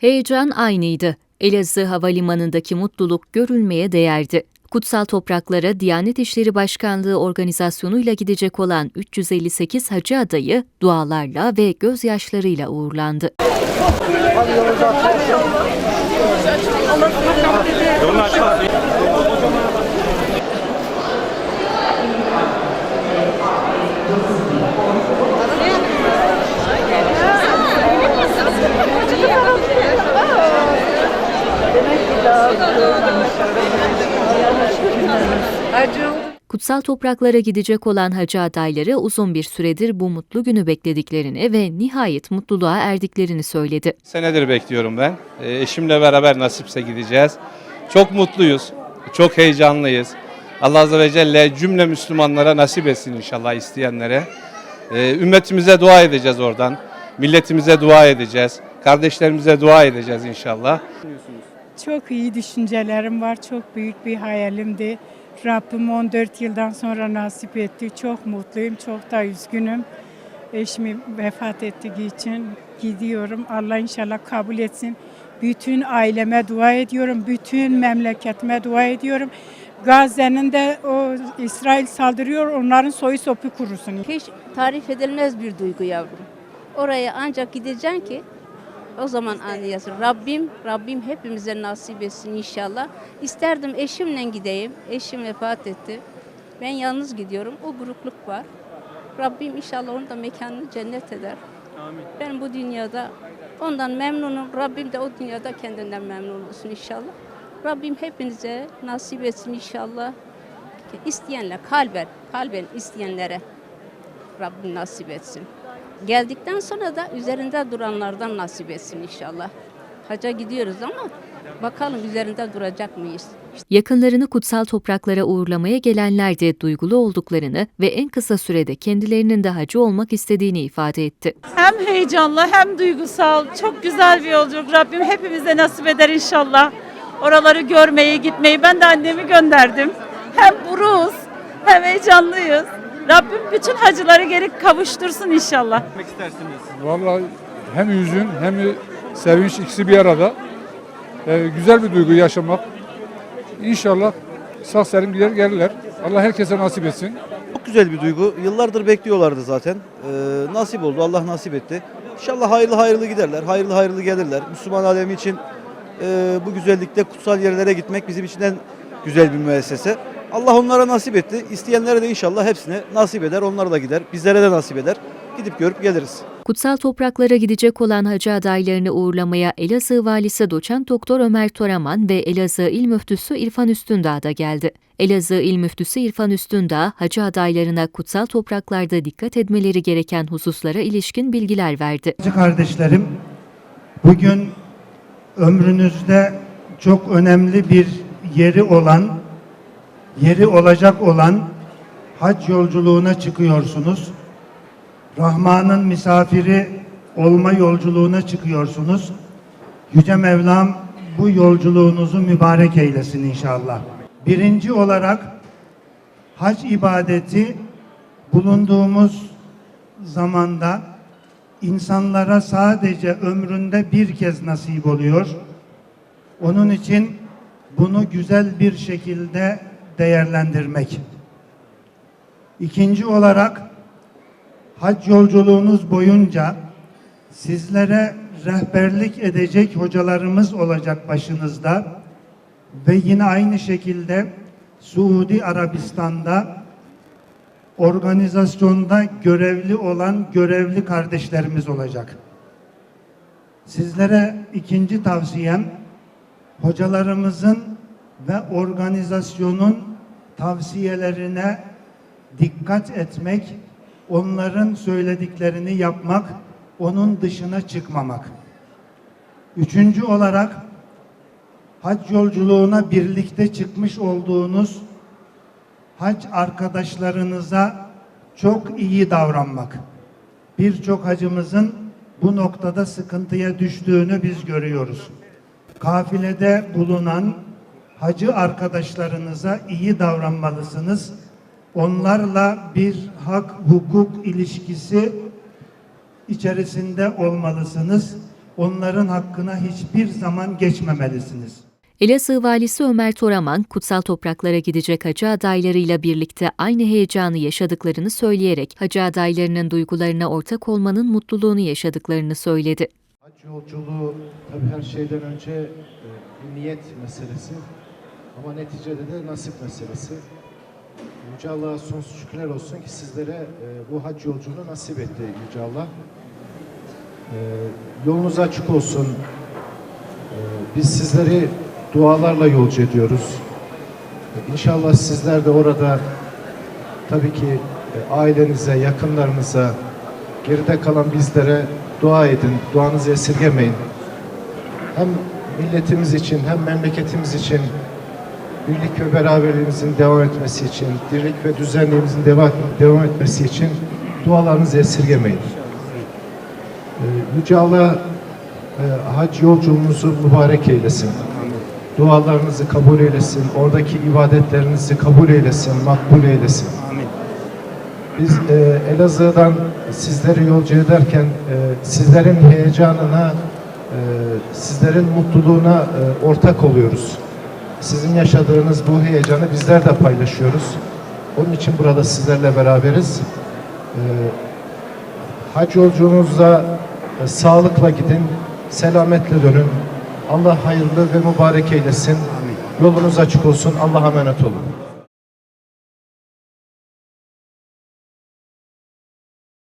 Heyecan aynıydı. Elazığ Havalimanı'ndaki mutluluk görülmeye değerdi. Kutsal topraklara Diyanet İşleri Başkanlığı organizasyonuyla gidecek olan 358 hacı adayı dualarla ve gözyaşlarıyla uğurlandı. Kutsal topraklara gidecek olan hacı adayları uzun bir süredir bu mutlu günü beklediklerini ve nihayet mutluluğa erdiklerini söyledi. Senedir bekliyorum ben. Ee, Eşimle beraber nasipse gideceğiz. Çok mutluyuz, çok heyecanlıyız. Allah Azze ve Celle cümle Müslümanlara nasip etsin inşallah isteyenlere. Ee, Ümmetimize dua edeceğiz oradan. Milletimize dua edeceğiz. Kardeşlerimize dua edeceğiz inşallah. Çok iyi düşüncelerim var. Çok büyük bir hayalimdi. Rabbim 14 yıldan sonra nasip etti. Çok mutluyum, çok da üzgünüm. Eşim vefat ettiği için gidiyorum. Allah inşallah kabul etsin. Bütün aileme dua ediyorum. Bütün memleketime dua ediyorum. Gazze'nin de o İsrail saldırıyor. Onların soyu sopu kurusun. Hiç tarif edilmez bir duygu yavrum. Oraya ancak gideceksin ki o zaman anlayasın. Rabbim, Rabbim hepimize nasip etsin inşallah. İsterdim eşimle gideyim. Eşim vefat etti. Ben yalnız gidiyorum. O burukluk var. Rabbim inşallah onun da mekanını cennet eder. Ben bu dünyada ondan memnunum. Rabbim de o dünyada kendinden memnun olsun inşallah. Rabbim hepinize nasip etsin inşallah. İsteyenler kalben, kalben isteyenlere Rabbim nasip etsin. Geldikten sonra da üzerinde duranlardan nasip etsin inşallah. Haca gidiyoruz ama bakalım üzerinde duracak mıyız? Yakınlarını kutsal topraklara uğurlamaya gelenler de duygulu olduklarını ve en kısa sürede kendilerinin de hacı olmak istediğini ifade etti. Hem heyecanlı hem duygusal. Çok güzel bir yolculuk. Rabbim hepimize nasip eder inşallah. Oraları görmeyi, gitmeyi. Ben de annemi gönderdim. Hem buruz hem heyecanlıyız. Rabbim bütün hacıları geri kavuştursun inşallah. Vallahi hem hüzün hem sevinç ikisi bir arada. Ee, güzel bir duygu yaşamak. İnşallah sağ salim gider gelirler. Allah herkese nasip etsin. Çok güzel bir duygu. Yıllardır bekliyorlardı zaten. Ee, nasip oldu. Allah nasip etti. İnşallah hayırlı hayırlı giderler. Hayırlı hayırlı gelirler. Müslüman alemi için e, bu güzellikte kutsal yerlere gitmek bizim için en güzel bir müessese. Allah onlara nasip etti. İsteyenlere de inşallah hepsine nasip eder. Onlar da gider. Bizlere de nasip eder. Gidip görüp geliriz. Kutsal topraklara gidecek olan hacı adaylarını uğurlamaya Elazığ Valisi Doçent Doktor Ömer Toraman ve Elazığ İl Müftüsü İrfan Üstündağ da geldi. Elazığ İl Müftüsü İrfan Üstündağ, hacı adaylarına kutsal topraklarda dikkat etmeleri gereken hususlara ilişkin bilgiler verdi. Hacı kardeşlerim, bugün ömrünüzde çok önemli bir yeri olan, yeri olacak olan hac yolculuğuna çıkıyorsunuz. Rahman'ın misafiri olma yolculuğuna çıkıyorsunuz. Yüce Mevlam bu yolculuğunuzu mübarek eylesin inşallah. Birinci olarak hac ibadeti bulunduğumuz zamanda insanlara sadece ömründe bir kez nasip oluyor. Onun için bunu güzel bir şekilde değerlendirmek. İkinci olarak hac yolculuğunuz boyunca sizlere rehberlik edecek hocalarımız olacak başınızda ve yine aynı şekilde Suudi Arabistan'da organizasyonda görevli olan görevli kardeşlerimiz olacak. Sizlere ikinci tavsiyem hocalarımızın ve organizasyonun tavsiyelerine dikkat etmek, onların söylediklerini yapmak, onun dışına çıkmamak. Üçüncü olarak hac yolculuğuna birlikte çıkmış olduğunuz hac arkadaşlarınıza çok iyi davranmak. Birçok hacımızın bu noktada sıkıntıya düştüğünü biz görüyoruz. Kafilede bulunan hacı arkadaşlarınıza iyi davranmalısınız. Onlarla bir hak hukuk ilişkisi içerisinde olmalısınız. onların hakkına hiçbir zaman geçmemelisiniz. Elazığ Valisi Ömer Toraman, kutsal topraklara gidecek hacı adaylarıyla birlikte aynı heyecanı yaşadıklarını söyleyerek hacı adaylarının duygularına ortak olmanın mutluluğunu yaşadıklarını söyledi. Hac yolculuğu tabii her şeyden önce e, bir niyet meselesi ama neticede de nasip meselesi. Yüce Allah'a sonsuz şükürler olsun ki sizlere e, bu hac yolculuğunu nasip etti Yüce Allah. E, Yolunuz açık olsun. E, Biz sizleri dualarla yolcu ediyoruz. E, İnşallah sizler de orada tabii ki e, ailenize, yakınlarınıza, geride kalan bizlere dua edin, duanızı esirgemeyin. Hem milletimiz için hem memleketimiz için birlik ve beraberliğimizin devam etmesi için, dirlik ve düzenliğimizin devam, etmesi için dualarınızı esirgemeyin. Ee, Yüce Allah e, hac yolculuğunuzu mübarek eylesin. Dualarınızı kabul eylesin. Oradaki ibadetlerinizi kabul eylesin, makbul eylesin. Biz e, Elazığ'dan sizleri yolcu ederken e, sizlerin heyecanına, e, sizlerin mutluluğuna e, ortak oluyoruz. Sizin yaşadığınız bu heyecanı bizler de paylaşıyoruz. Onun için burada sizlerle beraberiz. E, hac yolculuğunuzda e, sağlıkla gidin, selametle dönün. Allah hayırlı ve mübarek eylesin. Yolunuz açık olsun. Allah'a emanet olun.